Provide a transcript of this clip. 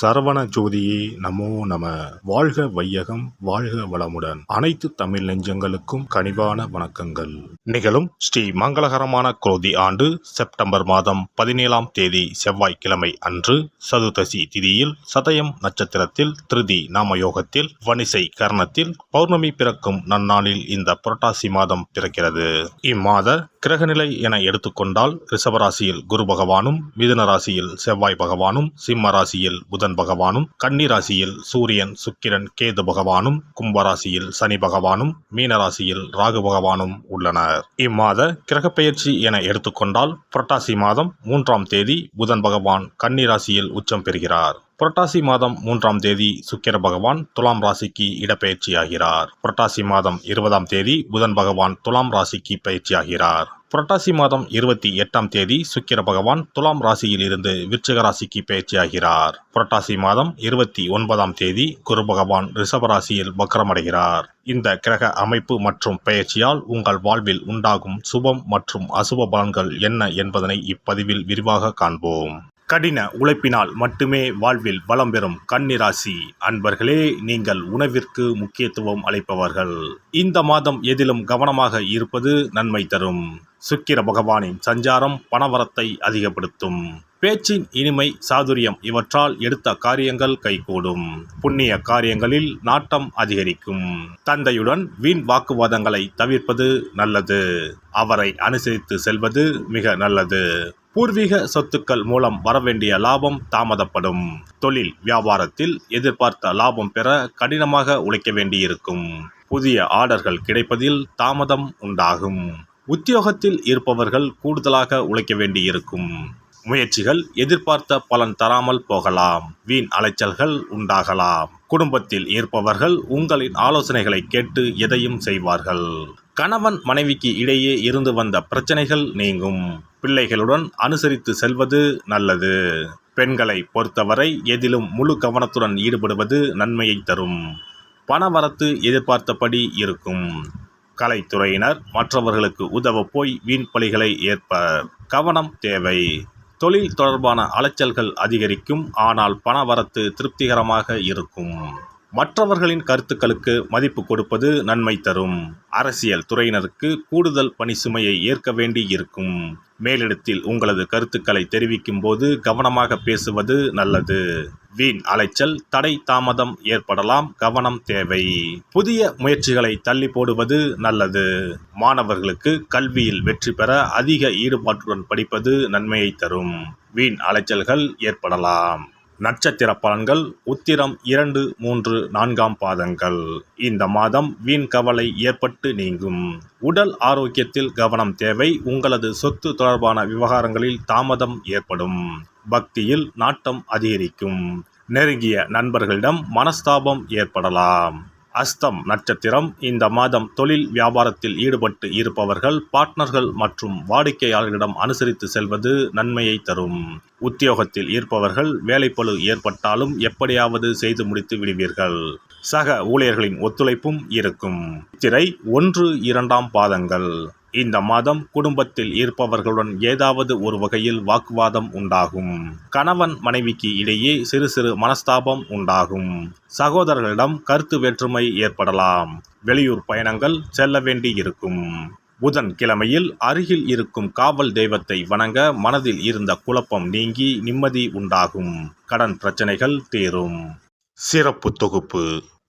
சரவண ஜோதியே நமோ நம. வாழ்க வையகம் வாழ்க வளமுடன். அனைத்து தமிழ் நெஞ்சங்களுக்கும் கனிவான வணக்கங்கள். நிகழும் ஸ்ரீ மங்களகரமான குரோதி ஆண்டு செப்டம்பர் மாதம் பதினேழாம் தேதி செவ்வாய்க்கிழமை அன்று சதுர்தசி திதியில் சதயம் நட்சத்திரத்தில் திருதி நாமயோகத்தில் வனிசை கர்ணத்தில் பௌர்ணமி பிறக்கும் நன்னாளில் இந்த புரட்டாசி மாதம் பிறக்கிறது. இம்மாத கிரகநிலை என எடுத்துக்கொண்டால் ரிஷபராசியில் குரு பகவானும் மிதுன ராசியில் செவ்வாய் பகவானும் சிம்ம ராசியில் புதன் பகவானும் கன்னி ராசியில் சூரியன் சுக்கிரன் கேது பகவானும் கும்பராசியில் சனி பகவானும் மீனராசியில் ராகு பகவானும் உள்ளனர். இம்மாத கிரகப்பெயர்ச்சி என எடுத்துக்கொண்டால் புரட்டாசி மாதம் மூன்றாம் தேதி புதன் பகவான் கன்னி ராசியில் உச்சம் பெறுகிறார். புரட்டாசி மாதம் மூன்றாம் தேதி சுக்கிர பகவான் துலாம் ராசிக்கு இடப்பெயர்ச்சியாகிறார். புரட்டாசி மாதம் இருபதாம் தேதி புதன் பகவான் துலாம் ராசிக்கு பயிற்சியாகிறார். புரட்டாசி மாதம் இருபத்தி எட்டாம் தேதி சுக்கிர பகவான் துலாம் ராசியில் இருந்து விருச்சிக ராசிக்கு பயிற்சியாகிறார் புரட்டாசி மாதம் இருபத்தி ஒன்பதாம் தேதி குரு பகவான் ரிஷப ராசியில் வக்கரமடைகிறார். இந்த கிரக அமைப்பு மற்றும் பெயர்ச்சியால் உங்கள் வாழ்வில் உண்டாகும் சுபம் மற்றும் அசுப பலன்கள் என்ன என்பதனை இப்பதிவில் விரிவாக காண்போம். கடின உழைப்பினால் மட்டுமே வாழ்வில் வளம் பெறும் கன்னிராசி. அன்பர்களே நீங்கள் உணவிற்கு முக்கியத்துவம் அளிப்பவர்கள். இந்த மாதம் எதிலும் கவனமாக இருப்பது நன்மை தரும். சுக்கிர பகவானின் சஞ்சாரம் பணவரத்தை அதிகப்படுத்தும். பேச்சின் இனிமை சாதுரியம் இவற்றால் எடுத்த காரியங்கள் கைகூடும். புண்ணிய காரியங்களில் நாட்டம் அதிகரிக்கும். தந்தையுடன் வீண் வாக்குவாதங்களை தவிர்ப்பது நல்லது. அவரை அனுசரித்து செல்வது மிக நல்லது. பூர்வீக சொத்துக்கள் மூலம் வரவேண்டிய லாபம் தாமதப்படும். தொழில் வியாபாரத்தில் எதிர்பார்த்த லாபம் பெற கடினமாக உழைக்க வேண்டியிருக்கும். புதிய ஆர்டர்கள் கிடைப்பதில் தாமதம் உண்டாகும். உத்தியோகத்தில் இருப்பவர்கள் கூடுதலாக உழைக்க வேண்டியிருக்கும். முயற்சிகள் எதிர்பார்த்த பலன் தராமல் போகலாம். வீண் அலைச்சல்கள் உண்டாகலாம். குடும்பத்தில் இருப்பவர்கள் உங்களின் ஆலோசனைகளை கேட்டு எதையும் செய்வார்கள். கணவன் மனைவிக்கு இடையே இருந்து வந்த பிரச்சனைகள் நீங்கும். பிள்ளைகளுடன் அனுசரித்து செல்வது நல்லது. பெண்களை பொறுத்தவரை எதிலும் முழு கவனத்துடன் ஈடுபடுவது நன்மையை தரும். பணவரத்து எதிர்பார்த்தபடி இருக்கும். கலைத்துறையினர் மற்றவர்களுக்கு உதவ போய் வீண் பலிகளை ஏற்ப கவனம் தேவை. தொழில் தொடர்பான அலைச்சல்கள் அதிகரிக்கும் ஆனால் பணவரத்து திருப்திகரமாக இருக்கும். மற்றவர்களின் கருத்துக்களுக்கு மதிப்பு கொடுப்பது நன்மை தரும். அரசியல் துறையினருக்கு கூடுதல் பணி சுமையை ஏற்க வேண்டி இருக்கும் மேலிடத்தில் உங்களது கருத்துக்களை தெரிவிக்கும் போது கவனமாக பேசுவது நல்லது. வீண் அலைச்சல் தடை தாமதம் ஏற்படலாம் கவனம் தேவை. புதிய முயற்சிகளை தள்ளி போடுவது நல்லது. மாணவர்களுக்கு கல்வியில் வெற்றி பெற அதிக ஈடுபாட்டுடன் படிப்பது நன்மையை தரும். வீண் அலைச்சல்கள் ஏற்படலாம். நட்சத்திர பலன்கள் உத்திரம் இரண்டு மூன்று நான்காம் பாதங்கள். இந்த மாதம் வீண் கவலை ஏற்பட்டு நீங்கும். உடல் ஆரோக்கியத்தில் கவனம் தேவை உங்களது சொத்து தொடர்பான விவகாரங்களில் தாமதம் ஏற்படும். பக்தியில் நாட்டம் அதிகரிக்கும். நெருங்கிய நண்பர்களிடம் மனஸ்தாபம் ஏற்படலாம். அஸ்தம் நட்சத்திரம். இந்த மாதம் தொழில் வியாபாரத்தில் ஈடுபட்டு இருப்பவர்கள் பார்ட்னர்கள் மற்றும் வாடிக்கையாளர்களிடம் அனுசரித்து செல்வது நன்மையை தரும். உத்தியோகத்தில் இருப்பவர்கள் வேலைப்பளு ஏற்பட்டாலும் எப்படியாவது செய்து முடித்து விடுவீர்கள். சக ஊழியர்களின் ஒத்துழைப்பும் இருக்கும். திரை ஒன்று இரண்டாம் பாதங்கள். இந்த மாதம் குடும்பத்தில் இருப்பவர்களுடன் ஏதாவது ஒரு வகையில் வாக்குவாதம் உண்டாகும். கணவன் மனைவிக்கு இடையே சிறு சிறு மனஸ்தாபம் உண்டாகும். சகோதரர்களிடம் கருத்து வேற்றுமை ஏற்படலாம். வெளியூர் பயணங்கள் செல்ல வேண்டி இருக்கும். புதன் கிழமையில் அருகில் இருக்கும் காவல் தெய்வத்தை வணங்க மனதில் இருந்த குழப்பம் நீங்கி நிம்மதி உண்டாகும். கடன் பிரச்சனைகள் தீரும். சிறப்பு தொகுப்பு.